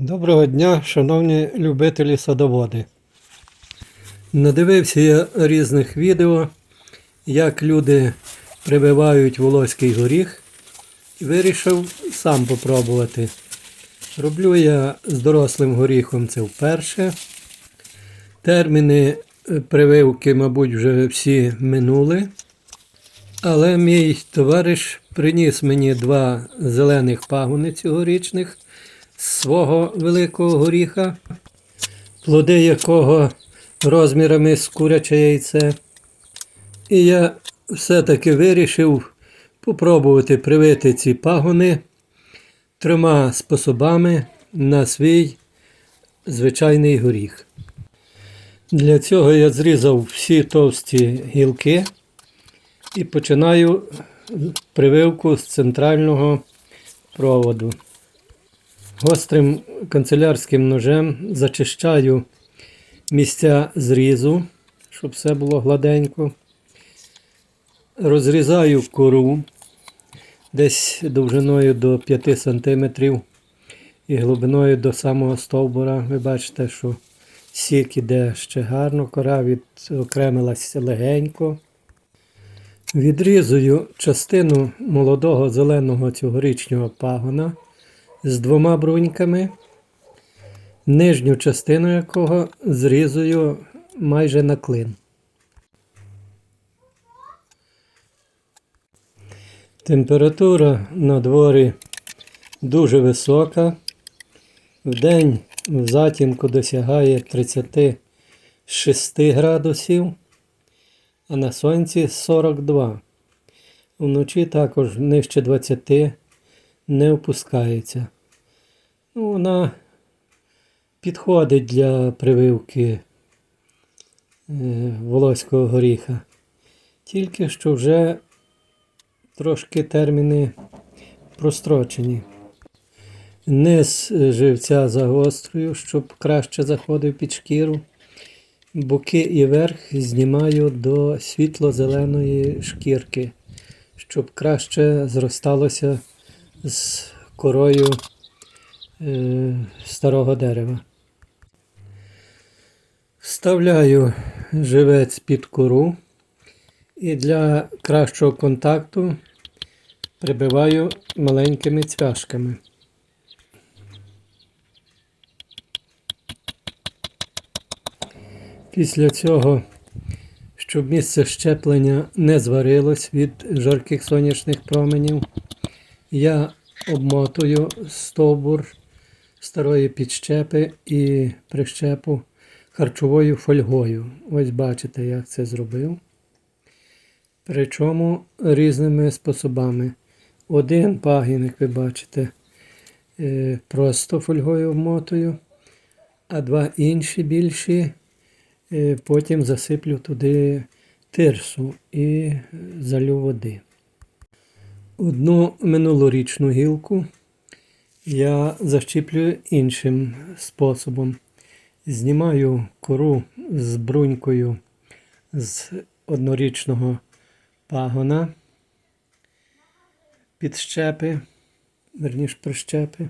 Доброго дня, шановні любителі садоводи. Надивився я різних відео, як люди прививають волоський горіх і вирішив сам попробувати. Роблю я з дорослим горіхом це вперше. Терміни прививки, мабуть, вже всі минули. Але мій товариш приніс мені два зелених пагони цьогорічних свого великого горіха, плоди якого розмірами з куряче яйце. І я все-таки вирішив попробувати привити ці пагони трьома способами на свій звичайний горіх. Для цього я зрізав всі товсті гілки і починаю прививку з центрального проводу. Гострим канцелярським ножем зачищаю місця зрізу, щоб все було гладенько. Розрізаю кору десь довжиною до 5 см і глибиною до самого стовбура. Ви бачите, що сік іде ще гарно, кора відокремилася легенько. Відрізую частину молодого зеленого цьогорічного пагона з двома бруньками, нижню частину якого зрізую майже на клин. Температура на дворі дуже висока. Вдень в затінку досягає 36 градусів, а на сонці 42. Вночі також нижче 20 не опускається. Ну, вона підходить для прививки е, волоського горіха. Тільки що вже трошки терміни прострочені. Низ живця загострюю, щоб краще заходив під шкіру. Боки і верх знімаю до світло-зеленої шкірки, щоб краще зросталося з корою е, старого дерева. Вставляю живець під кору і для кращого контакту прибиваю маленькими цвяшками. Після цього, щоб місце щеплення не зварилось від жарких сонячних променів, я обмотую стовбур старої підщепи і прищепу харчовою фольгою. Ось бачите, як це зробив. Причому різними способами. Один пагін, як ви бачите, е, просто фольгою обмотую, а два інші більші е, потім засиплю туди тирсу і залю води. Одну минулорічну гілку я защіплюю іншим способом. Знімаю кору з брунькою з однорічного пагона під щепи, верніш прищепи.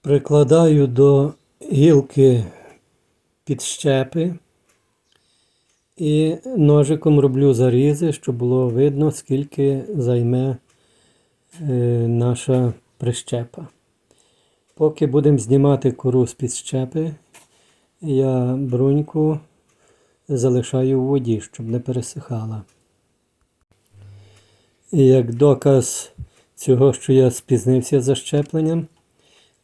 Прикладаю до гілки під щепи і ножиком роблю зарізи, щоб було видно, скільки займе е, наша прищепа. Поки будемо знімати кору з під щепи, я бруньку залишаю в воді, щоб не пересихала. І як доказ цього, що я спізнився за щепленням,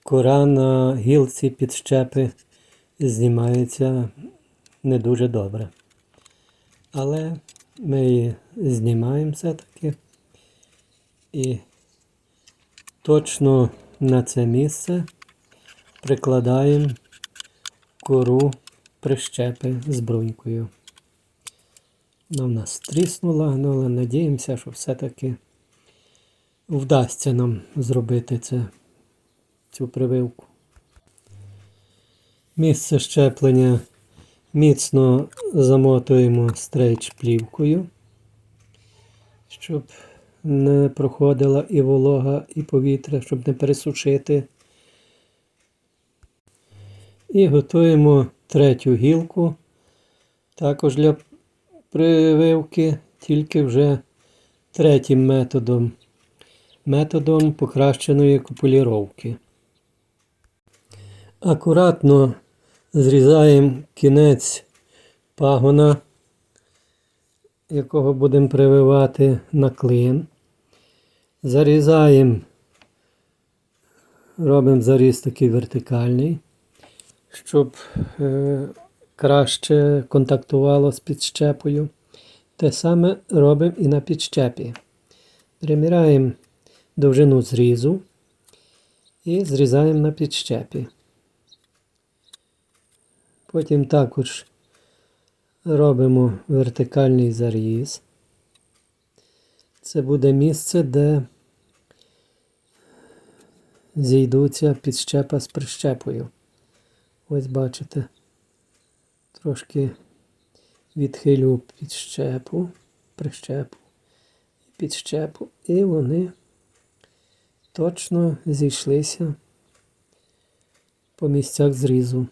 кора на гілці під щепи знімається не дуже добре. Але ми її знімаємо все-таки. І точно на це місце прикладаємо кору прищепи з брунькою. Вона в нас тріснула, ну, але надіємося, що все-таки вдасться нам зробити це, цю прививку. Місце щеплення міцно замотуємо стрейч плівкою, щоб не проходила і волога, і повітря, щоб не пересушити. І готуємо третю гілку, також для прививки, тільки вже третім методом. Методом покращеної купуліровки. Акуратно зрізаємо кінець пагона, якого будемо прививати на клин. Зарізаємо, робимо заріз такий вертикальний, щоб е, краще контактувало з підщепою. Те саме робимо і на підщепі. Приміряємо довжину зрізу і зрізаємо на підщепі. Потім також робимо вертикальний заріз. Це буде місце, де зійдуться підщепа з прищепою. Ось бачите. Трошки відхилю підщепу, прищепу, підщепу, і вони точно зійшлися по місцях зрізу.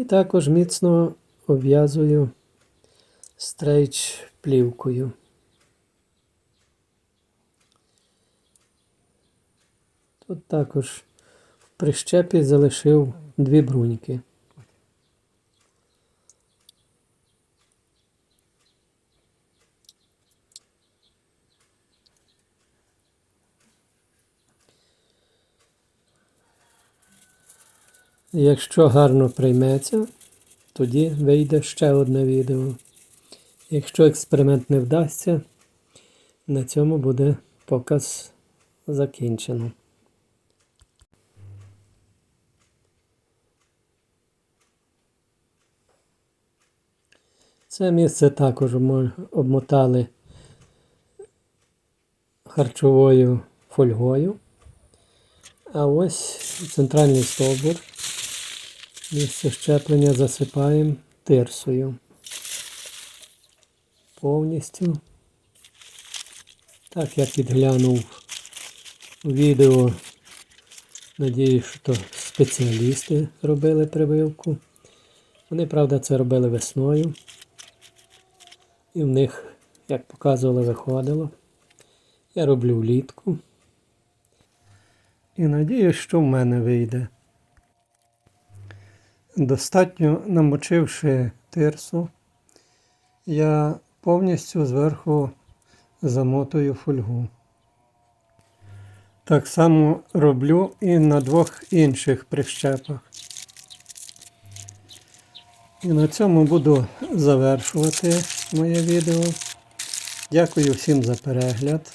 І також міцно обв'язую стрейч плівкою. Тут також в прищепі залишив дві бруньки. Якщо гарно прийметься, тоді вийде ще одне відео. Якщо експеримент не вдасться, на цьому буде показ закінчено. Це місце також мо- обмотали харчовою фольгою. А ось центральний стовбур. Місце щеплення засипаємо тирсою. Повністю. Так я підглянув відео. Надіюсь, що то спеціалісти робили прививку. Вони, правда, це робили весною. І в них, як показували, виходило. Я роблю влітку. І надіюсь, що в мене вийде. Достатньо намочивши тирсу, я повністю зверху замотую фольгу. Так само роблю і на двох інших прищепах. І на цьому буду завершувати моє відео. Дякую всім за перегляд.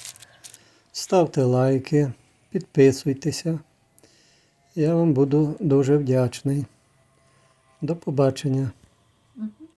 Ставте лайки, підписуйтеся. Я вам буду дуже вдячний. До побачення.